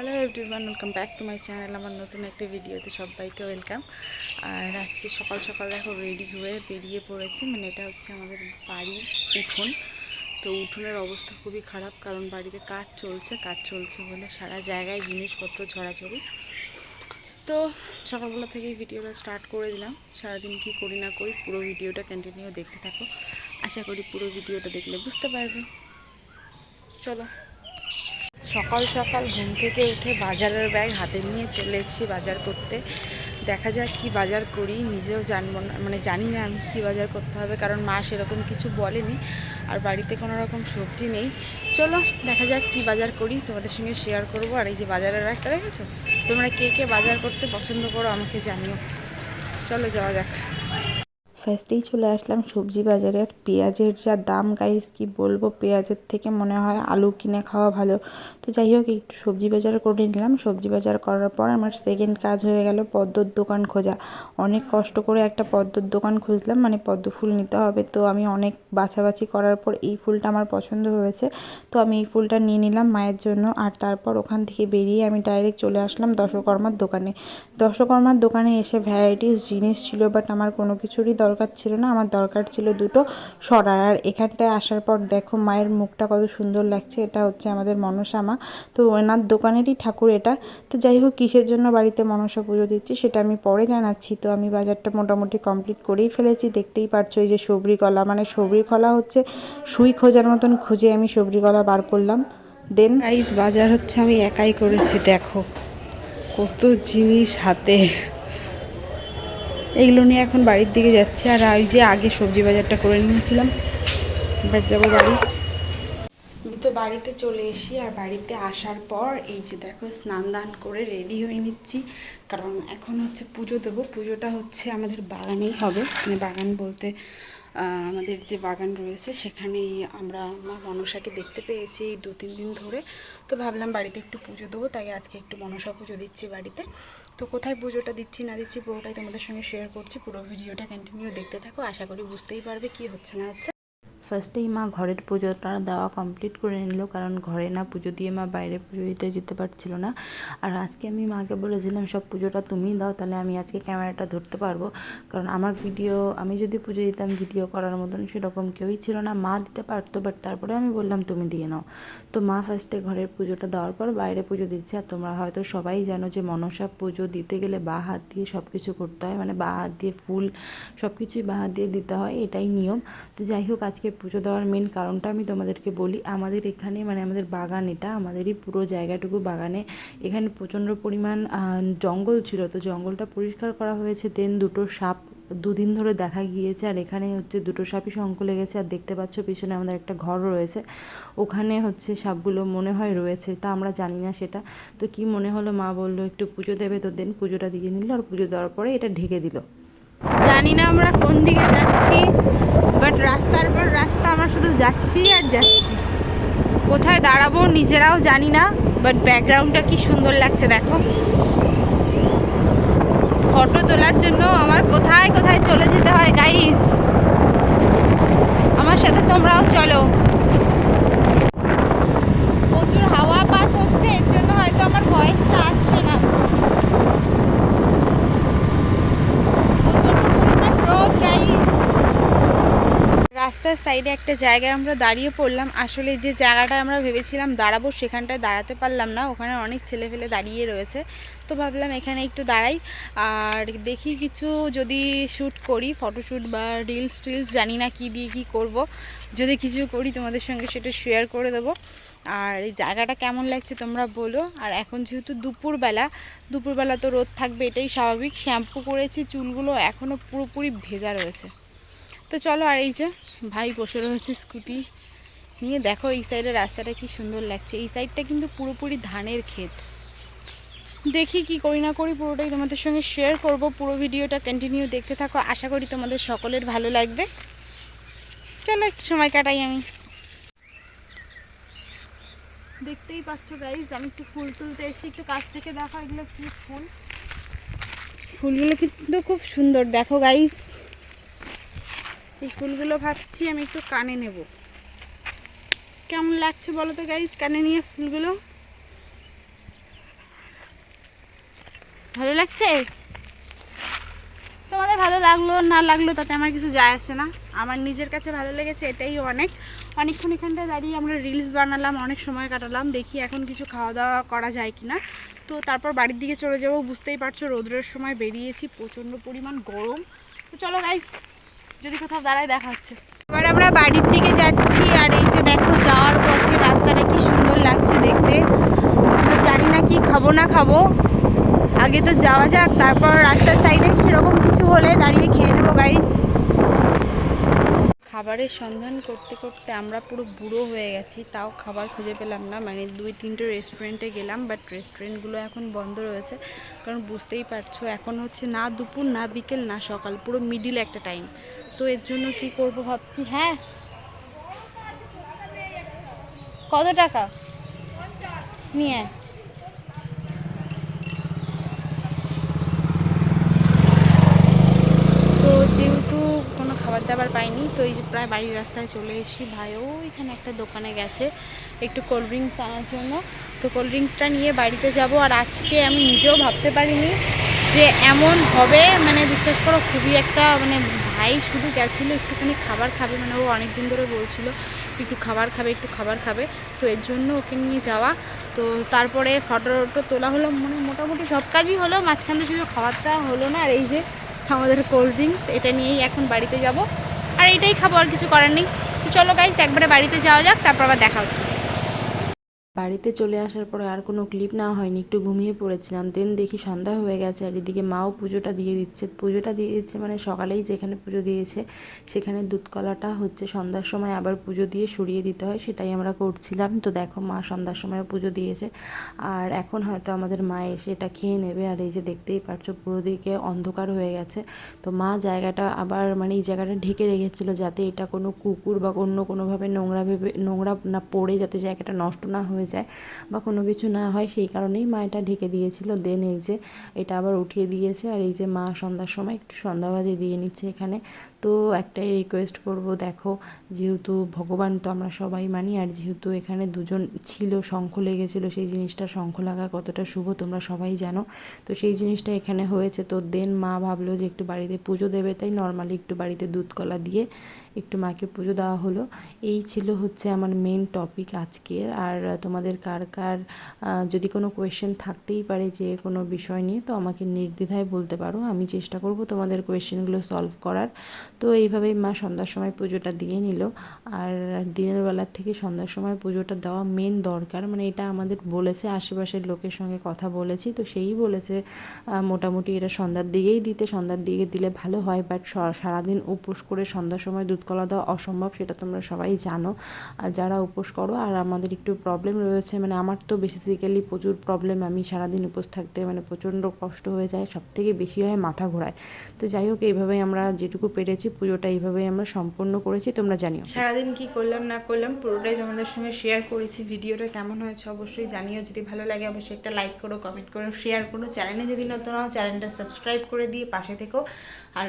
Hello everyone welcome back to my channel আমার নতুন একটা ভিডিওতে সবাইকে ওয়েলকাম আর আজকে সকাল সকাল দেখো রেডি হয়ে বেরিয়ে পড়েছি। মানে এটা হচ্ছে আমাদের বাড়ির উঠোন। তো উঠোনের অবস্থা খুবই খারাপ, কারণ বাড়িতে কাজ চলছে। কাজ চলছে বলে সারা জায়গায় জিনিসপত্র ছড়াছড়ি। তো সকালবেলা থেকেই ভিডিওটা স্টার্ট করে দিলাম। সারাদিন কি করি না করি পুরো ভিডিওটা কন্টিনিউ দেখতে থাকো। আশা করি পুরো ভিডিওটা দেখলে বুঝতে পারবে। চলো। সকাল সকাল ঘুম থেকে উঠে বাজারের ব্যাগ হাতে নিয়ে চলে এসেছি বাজার করতে। দেখা যাক কি বাজার করি, নিজেও জানব না মানে জানি না আমি কী বাজার করতে হবে, কারণ মা সেরকম কিছু বলেনি, আর বাড়িতে কোনো রকম সবজি নেই। চলো, দেখা যাক কি বাজার করি, তোমাদের সঙ্গে শেয়ার করব। আর এই যে বাজারের ব্যাগটা দেখেছ? তোমরা কে কে বাজার করতে পছন্দ করো আমাকে জানিও। চলো যাওয়া যাক। ফার্স্টেই চলে আসলাম সবজি বাজারে। আর পেঁয়াজের যা দাম গাইস কি বলব? পেঁয়াজের থেকে মনে হয় আলু কিনে খাওয়া ভালো। তো যাই হোক, একটু সবজি বাজার করে নিলাম। সবজি বাজার করার পর আমার সেকেন্ড কাজ হয়ে গেল পদ্মর দোকান খোঁজা। অনেক কষ্ট করে একটা পদ্মর দোকান খুঁজলাম মানে পদ্ম ফুল নিতে হবে। তো আমি অনেক বাছাবাছি করার পর এই ফুলটা আমার পছন্দ হয়েছে। তো আমি এই ফুলটা নিয়ে নিলাম মায়ের জন্য। আর তারপর ওখান থেকে বেরিয়ে আমি ডাইরেক্ট চলে আসলাম দশকর্মার দোকানে। দশকর্মার দোকানে এসে ভ্যারাইটিস জিনিস ছিল বাট আমার কোনো কিছুরই দরকার ছিল না, আমার দরকার ছিল দুটো সরার। আর এখানটায় আসার পর দেখো মায়ের মুখটা কত সুন্দর লাগছে, এটা হচ্ছে আমাদের মনসা মা। তো ওনার দোকানেরই ঠাকুর এটা। তো যাই হোক, কিসের জন্য বাড়িতে মনসা পুজো দিচ্ছি সেটা আমি পরে জানাচ্ছি। তো আমি বাজারটা মোটামুটি কমপ্লিট করেই ফেলেছি, দেখতেই পারছ এই যে সবরি কলা। মানে সবরি কলা হচ্ছে সুই খোঁজার মতন খুঁজে আমি সবরি কলা বার করলাম। দেন আইস বাজার হচ্ছে আমি একাই করেছি, দেখো। কত জিনিস হাতে। এগুলো নিয়ে এখন বাড়ির দিকে যাচ্ছি। আর ওই যে আগে সবজি বাজারটা করে নিয়েছিলাম। এবার যাব বাড়ি। তো বাড়িতে চলে এসি আর বাড়িতে আসার পর এই যে দেখো, স্নান দান করে রেডি হয়ে নিচ্ছি। কারণ এখন হচ্ছে পুজো দেবো। পুজোটা হচ্ছে আমাদের বাগানেই হবে। মানে বাগান বলতে আমাদের যে বাগান রয়েছে, সেখানেই আমরা মা মনসাকে দেখতে পেয়েছি এই দু তিন দিন ধরে। তো ভাবলাম বাড়িতে একটু পুজো দেবো, তাই আজকে একটু মনসা পুজো দিচ্ছি বাড়িতে। তো কোথায় পুজোটা দিচ্ছি, না দিচ্ছি, পুরোটাই তোমাদের সঙ্গে শেয়ার করছি। পুরো ভিডিওটা কন্টিনিউ দেখতে থাকো, আশা করি বুঝতেই পারবে কি হচ্ছে, না হচ্ছে। ফার্স্টেই মা ঘরের পুজোটা দেওয়া কমপ্লিট করে নিল, কারণ ঘরে না পুজো দিয়ে মা বাইরে পুজো দিতে যেতে পারছিল না। আর আজকে আমি মাকে বলেছিলাম, সব পুজোটা তুমিই দাও, তাহলে আমি আজকে ক্যামেরাটা ধরতে পারব। কারণ আমার ভিডিও আমি যদি পুজো দিতাম ভিডিও করার মতন সেরকম কেউই ছিল না। মা দিতে পারতো বাট তারপরে আমি বললাম, তুমি দিয়ে নাও। তো মা ফার্স্টে ঘরের পুজোটা দেওয়ার পর বাইরে পুজো দিচ্ছে, আর তোমরা হয়তো সবাই জানো যে মনসা পুজো দিতে গেলে বা হাত দিয়ে সব কিছু করতে হয় মানে বা হাত দিয়ে ফুল সব কিছুই বা হাত দিয়ে দিতে হয়, এটাই নিয়ম। তো যাই হোক, আজকে পুজো দেওয়ার মেন কারণটা আমি তোমাদেরকে বলি, আমাদের এখানে মানে আমাদের বাগান এটা আমাদেরই পুরো জায়গাটুকু বাগানে এখানে প্রচণ্ড পরিমাণ জঙ্গল ছিল। তো জঙ্গলটা পরিষ্কার করা হয়েছে দেন দুটো সাপ দুদিন ধরে দেখা গিয়েছে, আর এখানে হচ্ছে দুটো সাপই শঙ্খ লেগেছে, আর দেখতে পাচ্ছ পিছনে আমাদের একটা ঘর রয়েছে। ওখানে হচ্ছে সাপগুলো মনে হয় রয়েছে, তা আমরা জানি না সেটা। তো কি মনে হলো মা বলল, একটু পুজো দেবে তো? দেন পুজোটা দিয়ে নিল, আর পুজো দেওয়ার পরে এটা ঢেকে দিল। জানি না আমরা কোন দিকে যাচ্ছি বাট রাস্তার পর রাস্তা আমরা শুধু যাচ্ছি আর যাচ্ছি। কোথায় দাঁড়াবো নিজেরাও জানি না বাট ব্যাকগ্রাউন্ডটা কি সুন্দর লাগছে দেখো। ফটো তোলার জন্য আমার কোথায় কোথায় চলে যেতে হয় গাইস আমার সাথে তোমরাও চলো। প্রচুর হাওয়া পাস হচ্ছে, এর জন্য হয়তো আমার ভয়েসটা আসছে না প্রচণ্ড পরিমাণ রোদ গাইস রাস্তার সাইডে একটা জায়গায় আমরা দাঁড়িয়ে পড়লাম। আসলে যে জায়গাটা আমরা ভেবেছিলাম দাঁড়াবো সেখানটায় দাঁড়াতে পারলাম না। ওখানে অনেক ছেলে ফেলে দাঁড়িয়ে রয়েছে। তো ভাবলাম এখানে একটু দাঁড়াই। আর দেখি কিছু যদি শ্যুট করি ফটোশ্যুট বা রিলস টিলস, জানি না কি দিয়ে কি করব। যদি কিছু করি তোমাদের সঙ্গে সেটা শেয়ার করে দেবো। আর এই জায়গাটা কেমন লাগছে তোমরা বলো। আর এখন যেহেতু দুপুরবেলা দুপুরবেলা তো রোদ থাকবে এটাই স্বাভাবিক। শ্যাম্পু করেছি, চুলগুলো এখনও পুরোপুরি ভেজা রয়েছে। তো চলো আর এই যে ভাই বসে রয়েছে স্কুটি নিয়ে, দেখো এই সাইডের রাস্তাটা কি সুন্দর লাগছে। এই সাইডটা কিন্তু পুরোপুরি ধানের ক্ষেত। দেখি কি করি না করি, পুরোটাই তোমাদের সঙ্গে শেয়ার করব। পুরো ভিডিওটা কন্টিনিউ দেখতে থাকো। আশা করি তোমাদের সকলের ভালো লাগবে। চলো একটু সময় কাটাই আমি। দেখতেই পাচ্ছ গাইজ আমি একটু ফুল তুলতে এসে একটু কাছ থেকে দেখো এগুলো কি ফুল। ফুলগুলো কিন্তু খুব সুন্দর। দেখো গাইজ এই ফুলগুলো ভাবছি আমি একটু কানে নেব। কেমন লাগছে বলো তো গাইজ কানে নিয়ে ফুলগুলো? ভালো লাগছে? তোমাদের ভালো লাগল, না লাগল তাতে আমার কিছু যায় আসে না। আমার নিজের কাছে ভালো লেগেছে, এটাই অনেক। অনেকক্ষণ এখানটায় দাঁড়িয়ে আমরা রিলস বানালাম, অনেক সময় কাটালাম, দেখি এখন কিছু খাওয়া দাওয়া করা যায় কি না তো তারপর বাড়ির দিকে চলে যাব, বুঝতেই পারছ রোদ্রের সময় বেরিয়েছি, প্রচণ্ড পরিমাণ গরম। তো চলো গাইস যদি কোথাও দাঁড়ায় দেখা হচ্ছে। এবার আমরা বাড়ির দিকে যাচ্ছি আর এই যে দেখো যাওয়ার পথে রাস্তাটা কি সুন্দর লাগছে দেখতে। আমরা জানি না কি খাব না খাব। আগে তো যাওয়া যাক, তারপর রাস্তার সাইডে সেরকম কিছু হলে দাঁড়িয়ে খেয়ে নেব গাইস খাবারের সন্ধান করতে করতে আমরা পুরো বুড়ো হয়ে গেছি, তাও খাবার খুঁজে পেলাম না। মানে দুই তিনটে রেস্টুরেন্টে গেলাম বাট রেস্টুরেন্টগুলো এখন বন্ধ রয়েছে। কারণ বুঝতেই পারছ, এখন হচ্ছে না দুপুর, না বিকেল, না সকাল, পুরো মিডিল একটা টাইম তো এর জন্য কি করব ভাবছি হ্যাঁ? কত টাকা? নিয়ে আয়। তো যেহেতু কোনো খাবার দাবার পাইনি। তো এই যে প্রায় বাড়ির রাস্তায় চলে এসেছি। ভাইও এখানে একটা দোকানে গেছে একটু কোল্ড ড্রিঙ্কস আনার জন্য। তো কোল্ড ড্রিঙ্কসটা নিয়ে বাড়িতে যাব আর আজকে আমি নিজেও ভাবতে পারিনি যে এমন হবে। মানে বিশ্বাস করো, খুবই একটা মানে ভাই শুধু গেছিল, একটুখানি খাবার খাবে। মানে ও অনেক দিন ধরে বলছিল, একটু খাবার খাবে, একটু খাবার খাবে। তো এর জন্য ওকে নিয়ে যাওয়া। তো তারপরে ফটো তোলা হলো। মানে মোটামুটি সব কাজই হলো। মাঝখানে শুধু খাবারটা হলো না। আর এই যে আমাদের কোল্ড ড্রিঙ্কস এটা নিয়েই এখন বাড়িতে যাব। আর এটাই খাব, আর কিছু করার নেই। তো চলো গাইস একবারে বাড়িতে যাওয়া যাক, তারপর আবার দেখা হচ্ছে। বাড়িতে চলে আসার পরে আর কোনো ক্লিপ না হয়নি, একটু ঘুমিয়ে পড়েছিলাম। দেন দেখি সন্ধ্যা হয়ে গেছে আর এদিকে মাও পুজোটা দিয়ে দিচ্ছে। পুজোটা দিয়ে দিচ্ছে মানে সকালেই যেখানে পুজো দিয়েছে, সেখানে দুধকলাটা হচ্ছে সন্ধ্যার সময় আবার পুজো দিয়ে সরিয়ে দিতে হয়, সেটাই আমরা করছিলাম। তো দেখো মা সন্ধ্যার সময় পুজো দিয়েছে আর এখন হয়তো আমাদের মা এসে এটা খেয়ে নেবে। আর এই যে দেখতেই পারছ পুরো দিকে অন্ধকার হয়ে গেছে। তো মা জায়গাটা আবার মানে এই জায়গাটা ঢেকে রেখেছিল যাতে এটা কোনো কুকুর বা অন্য কোনোভাবে নোংরা ভেবে, নোংরা না পড়ে যাতে জায়গাটা নষ্ট না হয়ে যায় বা কোনো কিছু না হয় সেই কারণেই মা এটা ঢেকে দিয়েছিল। দেন এই যে এটা আবার উঠিয়ে দিয়েছে আর এই যে মা সন্ধ্যার সময় একটু সন্ধ্যাবাজি দিয়ে নিচ্ছে এখানে। তো একটাই রিকোয়েস্ট করব, দেখো যেহেতু ভগবান তো আমরা সবাই মানি আর যেহেতু এখানে দুজন ছিল, শঙ্খ লেগেছিল, সেই জিনিসটা শঙ্খ লাগা কতটা শুভ তোমরা সবাই জানো। তো সেই জিনিসটা এখানে হয়েছে। তো দেন মা ভাবলো যে একটু বাড়িতে পুজো দেবে, তাই নর্মালি একটু বাড়িতে দুধ কলা দিয়ে একটু মাকে পুজো দেওয়া হলো। এই ছিল হচ্ছে আমার মেন টপিক আজকের। আর তোমাদের কার কার যদি কোনো কোয়েশ্চেন থাকতেই পারে যে কোনো বিষয় নিয়ে, তো আমাকে নির্দ্বিধায় বলতে পারো। আমি চেষ্টা করব তোমাদের কোয়েশ্চেনগুলো সলভ করার। তো এইভাবেই মা সন্ধ্যার সময় পুজোটা দিয়ে নিল। আর দিনের বেলার থেকে সন্ধ্যার সময় পুজোটা দেওয়া মেন দরকার। মানে এটা আমাদের বলেছে, আশেপাশের লোকের সঙ্গে কথা বলেছি। তো সেই বলেছে মোটামুটি এটা সন্ধ্যার দিকেই দিতে, সন্ধ্যার দিকে দিলে ভালো হয়। বাট সারাদিন উপোস করে সন্ধ্যার সময় দুধ কলা দেওয়া অসম্ভব, সেটা তোমরা সবাই জানো। আর যারা উপোস করো, আর আমাদের একটু প্রবলেম রয়েছে মানে আমার তো বেসিক্যালি প্রচুর প্রবলেম আমি সারাদিন উপোস থাকতে মানে প্রচণ্ড কষ্ট হয়ে যায় সব থেকে বেশি হয় মাথা ঘোরায়। তো যাই হোক, এইভাবেই আমরা যেটুকু পেরেছি, পুজোটা এইভাবেই আমরা সম্পূর্ণ করেছি, তোমরা জানিও। সারাদিন কি করলাম, না করলাম, পুরোটাই তোমাদের সঙ্গে শেয়ার করেছি। ভিডিওটা কেমন হয়েছে অবশ্যই জানিও। যদি ভালো লাগে, অবশ্যই একটা লাইক করো কমেন্ট করো শেয়ার করো। চ্যানেলে যদি নতুন হও চ্যানেলটা সাবস্ক্রাইব করে দিয়ে পাশে থেকো। আর